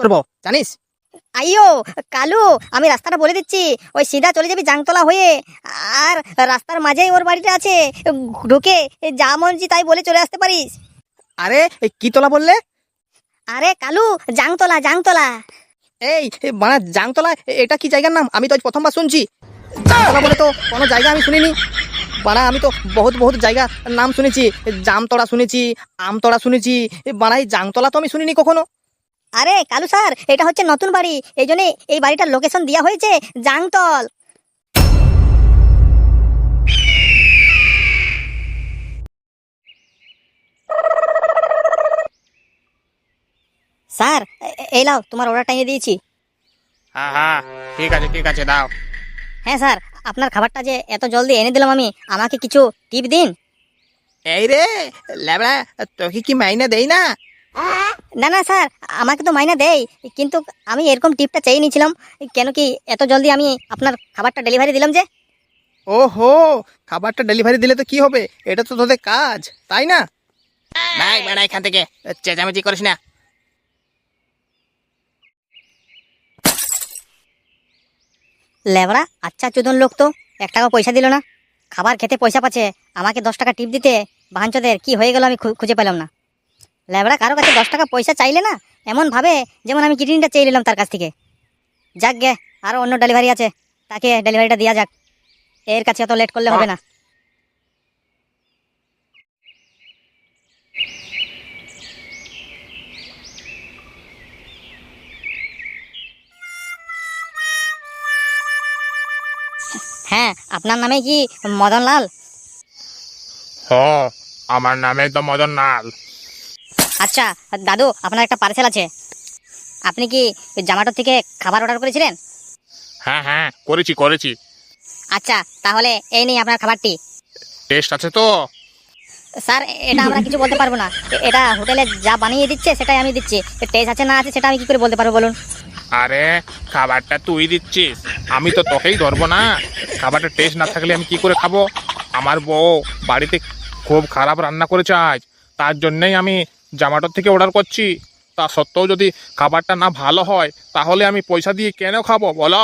করব জানিস? আইও কালু আমি রাস্তাটা বলে দিচ্ছি। ওই সিধা চলে যাবি জাংতলা হয়ে। আর রাস্তার মাঝেই ওর বাড়িটা আছে। ঢুকে যা মনজি তাই বলে চলে আসতে পারিস। আরে কি তোলা বললে? আরে কালু জাংতলা জাংতলা। এই বানা জাংতলা এটা কি জায়গার নাম? আমি তো আজ প্রথমবার শুনছি। জাংতলা বলে তো কোনো জায়গা আমি শুনিনি। বানা আমি তো বহুত বহুত জায়গা নাম শুনেছি। জামতলা শুনেছি আমতলা শুনেছি। বানা এই জাংতলা তো আমি শুনিনি কখনো। আরে কালু স্যার এটা হচ্ছে নতুন বাড়ি। এই জন্য এই বাড়িটার লোকেশন দেওয়া হয়েছে জাংতল। স্যার এই লাও তোমার অর্ডারটা এনে দিয়েছি। হ্যাঁ হ্যাঁ ঠিক আছে ঠিক আছে দাও। হ্যাঁ স্যার আপনার খাবারটা যে এত জলদি এনে দিলাম আমি আমাকে কিছু টিপ দিন। এই রে ল্যাবড়া তোকে কি মাইনে দেই না? না না স্যার আমাকে তো মাইনা দেয় কিন্তু আমি এরকম টিপটা চেয়ে নিয়েছিলাম কেন কি এত জলদি আমি আপনার খাবারটা ডেলিভারি দিলাম যে? ওহো খাবারটা ডেলিভারি দিলে তো কি হবে? এটা তো তোদের কাজ তাই না? ভাই বেড়া এখান থেকে। চেঁচামেচি করিস না। লেবড়া আচ্ছা চুদন লোক তো এক টাকা পয়সা দিল না। খাবার খেতে পয়সা পাচ্ছে আমাকে দশ টাকা টিপ দিতে বাঞ্চদের কি হয়ে গেল আমি খু- খুঁজে পেলাম না। লেবড়া, কারও কাছে দশ টাকা পয়সা চাইলে না, এমন ভাবে যেমন আমি কিডনিটা চেয়ে নিলাম তার কাছ থেকে। যাক গে আরও অন্য ডেলিভারি আছে। তাকে ডেলিভারিটা দেওয়া যাক। এর কাছে এত লেট করলে হবে না। হ্যাঁ আপনার নামে কি মদনলাল? হ আমার নামে তো মদন নাল আচ্ছা দাদু আপনার একটা পার্সেল আছে। আপনি কি জামাটোর থেকে খাবার অর্ডার করেছিলেন? হ্যাঁ হ্যাঁ করেছি করেছি। আচ্ছা তাহলে এই নেই আপনার খাবারটি। টেস্ট আছে তো? স্যার এটা আমরা কিছু বলতে পারব না। এটা হোটেলে যা বানিয়ে দিচ্ছে সেটাই আমি দিচ্ছি। টেস্ট আছে না আছে সেটা আমি কি করে বলতে পারব বলুন? আরে খাবারটা তুই দিচ্ছিস। আমি তো তোকেই ধরবো না। খাবারটা টেস্ট না থাকলে আমি কি করে খাব? আমার বউ বাড়িতে খুব খারাপ রান্না করেছে আজ। তার জন্যই আমি জামাটোর থেকে অর্ডার করছি। তা সত্ত্বেও যদি খাবারটা না ভালো হয় তাহলে আমি পয়সা দিয়ে কেন খাব বলো?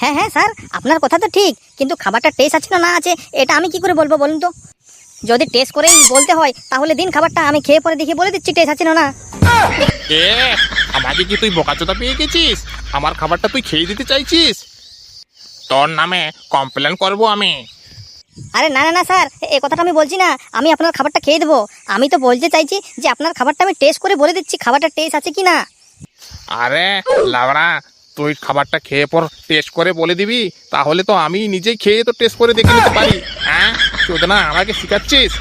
হ্যাঁ হ্যাঁ স্যার আপনার কথা তো ঠিক কিন্তু খাবারটা টেস্ট আছে না না আছে এটা আমি কি করে বলব বলুন তো? যদি টেস্ট করেই বলতে হয় তাহলে দিন খাবারটা আমি খেয়ে পরে দেখে বলে দিচ্ছি টেস্ট আছে না না। এ আমাকে কি তুই বোকাচোদা পেয়ে গেছিস? আমার খাবারটা তুই খেয়ে দিতে চাইছিস? তোর নামে কমপ্লেন করব আমি। আরে না না না স্যার এ কথাটা আমি বলছি না। আমি আপনার খাবারটা খেয়ে দেবো। আমি তো বলতে চাইছি যে আপনার খাবারটা আমি টেস্ট করে বলে দিচ্ছি খাবারটা টেস্ট আছে কি না আরে লাবড়া তুই খাবারটা খেয়ে পর টেস্ট করে বলে দিবি তাহলে তো আমি নিজেই খেয়ে তো টেস্ট করে দেখে নিতে পারি। হ্যাঁ চোদনা আমাকে শিখাচ্ছিস?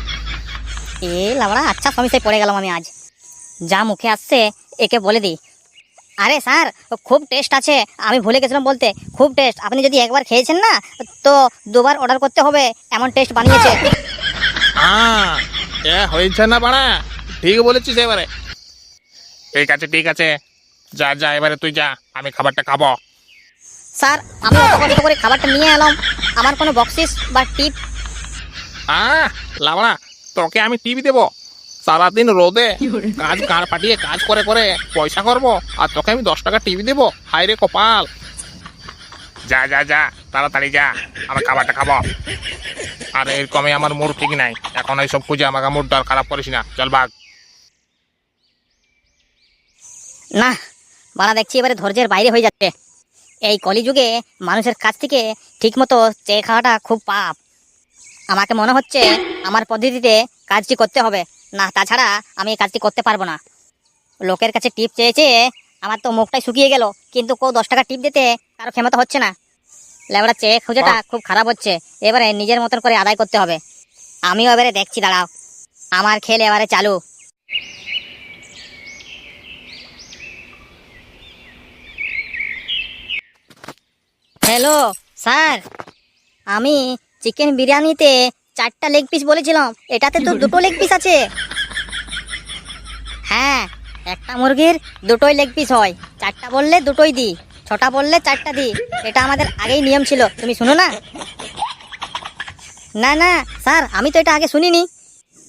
এ লাবড়া আচ্ছা সমস্যায় পড়ে গেলাম আমি আজ। যা মুখে আসছে একে বলে দিই আরে স্যার খুব টেস্ট আছে। আমি ভুলে গেছিলাম বলতে খুব টেস্ট আপনি যদি একবার খেয়েছেন না তো দুবার অর্ডার করতে হবে। এমন টেস্ট বানিয়েছে। হ্যাঁ এ হয়েছে না বাড়া। ঠিক বলেছিস এবারে। ঠিক আছে ঠিক আছে। যা যা এবারে তুই যা আমি খাবারটা খাব। স্যার আমি অত কষ্ট করে খাবারটা নিয়ে এলাম। আমার কোনো বক্সিস বা টিপ আহ লাবড়া তোকে আমি টিভি দেবো। সারাদিন রোদে কাজ কার পাঠিয়ে কাজ করে করে পয়সা করব আর তোকে আমি দশ টাকা টিভি দেবো। হাই রে কপাল। যা যা যা তাড়াতাড়ি যা আমার খাবারটা খাব। আর এরকমই আমার মুড ঠিক নাই। এখন এইসব খুঁজে আমাকে মুডটা আর খারাপ করিস না। চল বাঘ। না বাড়া দেখছি এবারে ধৈর্যের বাইরে হয়ে যাচ্ছে। এই কলিযুগে মানুষের কাছ থেকে ঠিকমতো চেয়ে খাওয়াটা খুব পাপ। আমাকে মনে হচ্ছে আমার পদ্ধতিতে কাজটি করতে হবে। না তাছাড়া আমি এই কাজটি করতে পারব না। লোকের কাছে টিপ চেয়েছে আমার তো মুখটাই শুকিয়ে গেল কিন্তু কেউ দশ টাকা টিপ দিতে কারও ক্ষমতা হচ্ছে না। লেবড়া চেয়ে খুঁজেটা খুব খারাপ হচ্ছে এবারে নিজের মতন করে আদায় করতে হবে। আমিও এবারে দেখছি দাঁড়াও। আমার খেল এবারে চালু। হ্যালো স্যার আমি চিকেন বিরিয়ানিতে চারটা লেগ পিস বলেছিলাম। এটাতে তো দুটো লেগ পিস আছে। হ্যাঁ একটা মুরগির দুটোই লেগ পিস হয়। চারটা বললে দুটোই দিই ছটা বললে চারটা দিই। এটা আমাদের আগেই নিয়ম ছিল। তুমি শুনো না? না না স্যার আমি তো এটা আগে শুনিনি।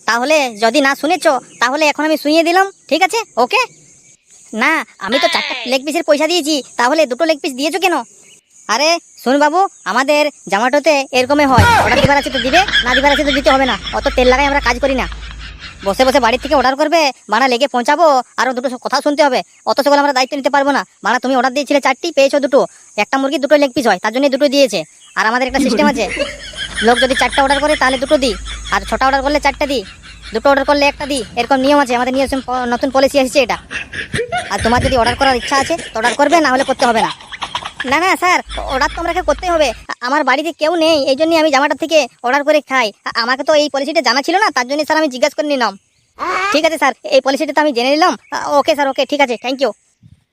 তাহলে যদি না শুনেছো তাহলে এখন আমি শুনিয়ে দিলাম ঠিক আছে? ওকে? না আমি তো চারটা লেগ পিসের পয়সা দিয়েছি তাহলে দুটো লেগ পিস দিয়েছ কেন? আরে, শোন বাবু, আমাদের জামাটোতে এরকমই হয়। অর্ডার দিবার আছে তো দিবে, না দিবার আছে তো দিতে হবে না। অত তেল লাগাই আমরা কাজ করি না। বসে বসে বাড়ির থেকে অর্ডার করবে মানা লেগে পৌঁছাবো, আরও দুটো কথা শুনতে হবে। অত সকল আমরা দায়িত্ব নিতে পারব না। মানা তুমি অর্ডার দিয়েছিলে চারটি, পেয়েছ দুটো। একটা মুরগি, দুটো লেগ পিস হয়, তার জন্য দুটো দিয়েছে। আর আমাদের একটা সিস্টেম আছে। লোক যদি চারটা অর্ডার করে, তাহলে দুটো দিই। আর ছটা অর্ডার করলে চারটা দিই। দুটো অর্ডার করলে একটা দিই। এরকম নিয়ম আছে, আমাদের নিয়ম নতুন পলিসি এসেছে এটা। আর তোমার যদি অর্ডার করার ইচ্ছা আছে, তো অর্ডার করবে, না হলে করতে হবে না। না না, স্যার, অর্ডার তো আমাকে করতেই হবে। আমার বাড়িতে কেউ নেই, এই জন্যই আমি জামাটা থেকে অর্ডার করে খাই। আমাকে তো এই পলিসিটা জানা ছিল না, তার জন্য স্যার আমি জিজ্ঞাসা করে নিলাম। ঠিক আছে, স্যার, এই পলিসিটা তো আমি জেনে নিলাম। ওকে, স্যার, ওকে, ঠিক আছে থ্যাংক ইউ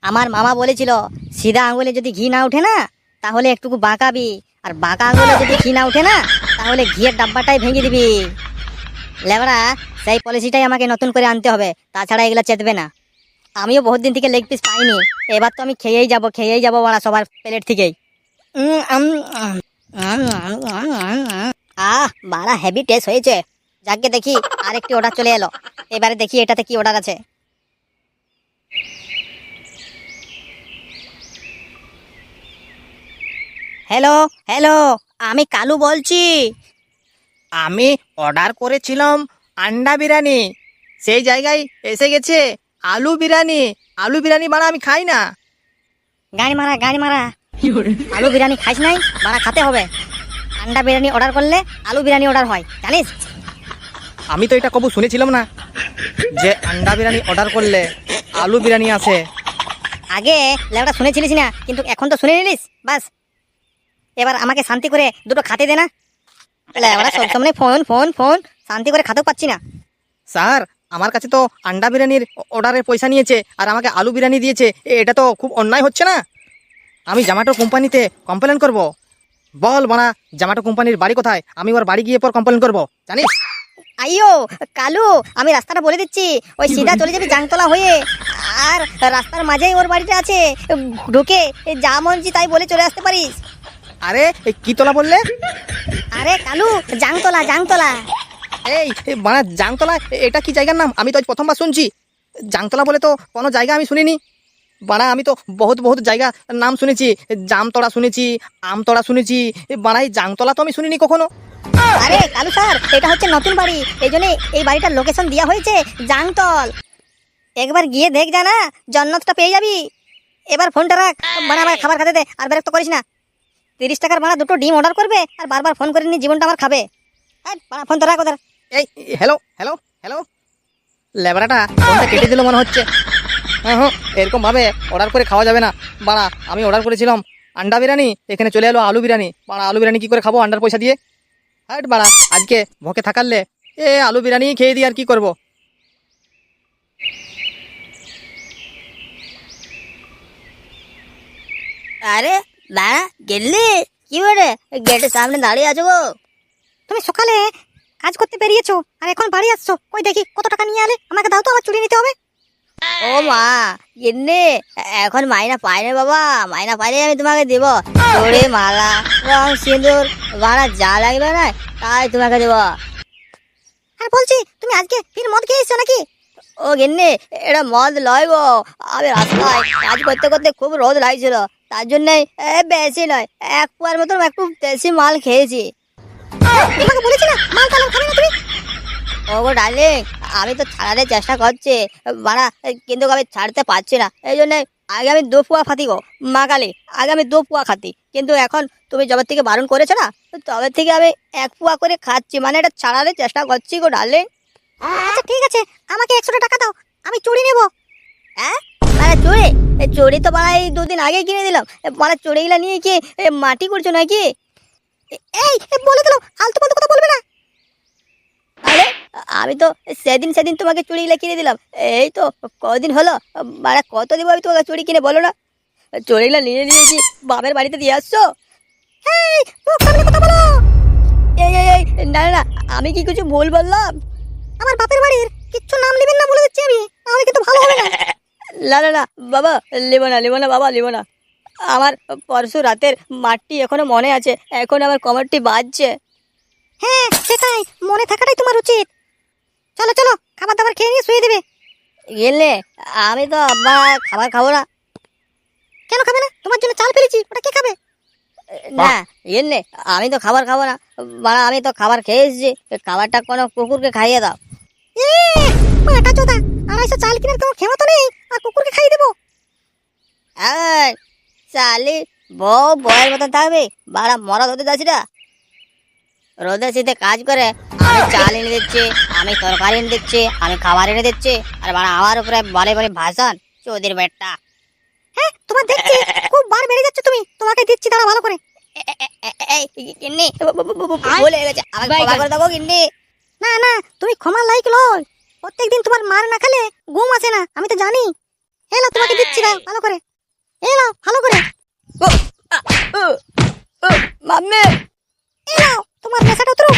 আমার মামা বলেছিল, সিধা আঙুলে যদি ঘি না ওঠে না, তাহলে একটুকু বাঁকাবি। আর বাঁকা আঙুলে যদি ঘি না ওঠে না, তাহলে ঘিয়ের ডাব্বাটাই ভেঙে দিবি। লেবরা সেই পলিসিটাই আমাকে নতুন করে আনতে হবে, তাছাড়া এগুলো চেতবে না। আমিও বহুত দিন থেকে লেগ পিস পাইনি। এবার তো আমি খেয়েই যাব খেয়েই যাব বাড়া সবার প্লেট থেকেই। আহ বাড়া হেভি টেস্ট হয়েছে। যাকে দেখি আরেকটি অর্ডার চলে এলো। এবারে দেখি এটাতে কি অর্ডার আছে। হ্যালো হ্যালো আমি কালু বলছি। আমি অর্ডার করেছিলাম আন্ডা বিরিয়ানি। সেই জায়গায় এসে গেছে আলু বিরিয়ানি। আলু বিরিয়ানি বানা আমি খাই না। গাড়ি মারা গাড়ি মারা। আলু বিরিয়ানি খাইস নাই বাড়া খেতে হবে। আন্ডা বিরিয়ানি অর্ডার করলে আলু বিরিয়ানি অর্ডার হয় জানিস? আমি তো এটা কবু শুনেছিলাম না যে আন্ডা বিরিয়ানি অর্ডার করলে আলু বিরিয়ানি আসে। আগে লেবটা শুনেছিলিস না কিন্তু এখন তো শুনে নিলিস বাস। এবার আমাকে শান্তি করে দুটো খাতে দে না। লেবটা সবসময় ফোন ফোন ফোন শান্তি করে খাতেও পাচ্ছি না। স্যার আমার কাছে তো আন্ডা বিরিয়ানির অর্ডারের পয়সা নিয়েছে আর আমাকে আলু বিরিয়ানি দিয়েছে এ- এটা তো খুব অন্যায় হচ্ছে না? আমি জামাটো কোম্পানিতে কমপ্লেন করব। বল বানা জামাটো কোম্পানির বাড়ি কোথায়? আমি ওর বাড়ি গিয়ে পর কমপ্লেন করব। জানিস? আইও কালু আমি রাস্তাটা বলে দিচ্ছি। ওই সিধা চলে যাবি জাংতলা হয়ে। আর রাস্তার মাঝেই ওর বাড়িটা আছে। ঢুকে যা মনছি তাই বলে চলে আসতে পারিস। আরে কি তোলা বললে? আরে কালু জাংতলা জাংতলা। এই বানা জাংতলা এটা কি জায়গার নাম? আমি তো প্রথমবার শুনছি। জাংতলা বলে তো কোনো জায়গা আমি শুনিনি। বানা আমি তো বহুত বহুত জায়গা নাম শুনেছি। জামতলা শুনেছি, আমতলা শুনেছি। এই জাংতলা তো আমি শুনিনি কখনো। আরে, কালু স্যার, এটা হচ্ছে নতুন বাড়ি। এই জন্য এই বাড়িটার লোকেশন দেওয়া হয়েছে জাংতল একবার গিয়ে দেখ জানা, জন্নতটা পেয়ে যাবি। এবার ফোনটা রাখ। মানে আমার খাবার খেতে দে, আর বিরক্ত করিস না। তিরিশ টাকার বানা দুটো ডিম অর্ডার করবে, আর বারবার ফোন করে নিয়ে জীবনটা আমার খাবে। আর বাড়া, ফোনটা রাখ ওদের। এই হ্যালো হ্যালো হ্যালো লেবরাটা ফোনটা কেটে দিল মনে হচ্ছে? হ্যাঁ হ্যাঁ এরকম ভাবে অর্ডার করে খাওয়া যাবে না। বাড়া আমি অর্ডার করেছিলাম। আন্ডা বিরিয়ানি এখানে চলে এলো আলু বিরিয়ানি। বাড়া আলু বিরিয়ানি কি করে খাব? আন্ডার পয়সা দিয়ে। হ্যাঁ বাড়া আজকে ভোকে থাকারলে এ আলু বিরিয়ানি খেয়ে দিয়ে আর কি করব? আরে বাড়া গেলি? কি বলে? গেটের সামনে দাঁড়িয়ে আছো গো? তুমি সকালে কাজ করতে বেরিয়েছো আর এখন বাড়ি আসছো। কই দেখি কত টাকা নিয়ে আলে আমাকে দাও তো আবার চুরি নিতে হবে। ও মা এনে এখন মাইনা পাই না বাবা মাইনা পাইলে আমি তোমাকে দেব। চড়ে মালা রং সিঁদুর বাড়া যা লাগবে না তাই তোমাকে দেব। আর বলছি তুমি আজকে ফির মদ খেয়ে এসছো নাকি? ও গেন্নে এটা মদ লয় গো আমি রাস্তায় কাজ করতে করতে খুব রোদ লাগছিল। তার জন্যে এ, বেশি নয় এক পুয়ার মতন একটু বেশি মাল খেয়েছি। তোমাকে বলেছি না? মাল কালাম খাবে না তুমি? ও গো ডার্লিং আমি তো ছাড়াতে চেষ্টা করছি। বাড়া কিন্তু আমি ছাড়তে পারছি না। এই জন্য আগে আমি দু পুয়া খাতি গো মা কালী। আগে আমি দু পুয়া খাতি। কিন্তু এখন তুমি জবের থেকে বারণ করেছ না তবে থেকে আমি এক পুয়া করে খাচ্ছি। মানে এটা ছাড়াতে চেষ্টা করছি গো ডার্লিং। আচ্ছা ঠিক আছে। আমাকে একশো টাকা দাও। আমি চুড়ি নেব। হ্যাঁ? মানে এ চুড়ি তো এই দুদিন আগে কিনে দিলাম। মানে চুড়িগুলো নিয়ে কি মাটি করছ নাকি? এই বলে দিলাম আলতু ফালতু কথা বলবে না। আরে আমি তো সেদিন সেদিন তোমাকে চুড়িগুলো কিনে দিলাম। এই তো কদিন হলো মানে কত দিব আমি তোমাকে চুড়ি কিনে বলো না। চুড়িগুলো নিয়ে নিয়েছি বাপের বাড়িতে দিয়ে আসছো? এই কথা বলো। এই না না, আমি কি কিছু ভুল বললাম? আমার বাপের বাড়ির কিচ্ছু নাম নেবেন না বলে দিচ্ছি আমি। আমি কিন্তু ভালো হবে না না না বাবা নেব না নেব না বাবা নেব না। আমার পরশু রাতের মাঠটি এখনও মনে আছে। এখন আমার কমরটি বাজছে। হ্যাঁ সেটাই। মনে থাকাটাই তোমার উচিত। চলো চলো খাবার দাবার খেয়ে নিয়ে শুয়ে দেবে। গেলে আমি তো আব্বা খাবার খাব না। কেন খাবে না? তোমার জন্য চাল ফেলেছি ওটা কে খাবে? না গেলে আমি তো খাবার খাব না। বাড়া আমি তো খাবার খেয়ে এসেছি খাবারটা কোনো কুকুরকে খাইয়ে দাও। এটা চোদা আড়াইশো চাল কিনে তোমার ক্ষমতা নেই। আর কুকুরকে খাইয়ে দেবো। এই, চালি বউ বয়ের মতন থাকবে। বাড়া মরা যাচ্ছি না রোদে শীতে কাজ করে আমি চাল এনে দিচ্ছি আমি তরকারি এনে দিচ্ছি আমি খাবার এনে দিচ্ছি আর বাড়া আমার উপরে বলে বলে ভাষণ চৌধুরী বেটটা হ্যাঁ তোমার দেখছি খুব বার বেড়ে যাচ্ছে তুমি। তোমাকে দিচ্ছি দাঁড়া ভালো করে। এই কিন্নি বলে গেছে আমাকে ক্ষমা করে দেবো কিন্নি না না তুমি ক্ষমা লাইক লয় প্রত্যেকদিন তোমার মার না খেলে ঘুম আসে না আমি তো জানি। এলো তোমাকে দিচ্ছি না ভালো করে। এলো ভালো করে। মাম্মি। এলো তোমার নেশাটা উতরুক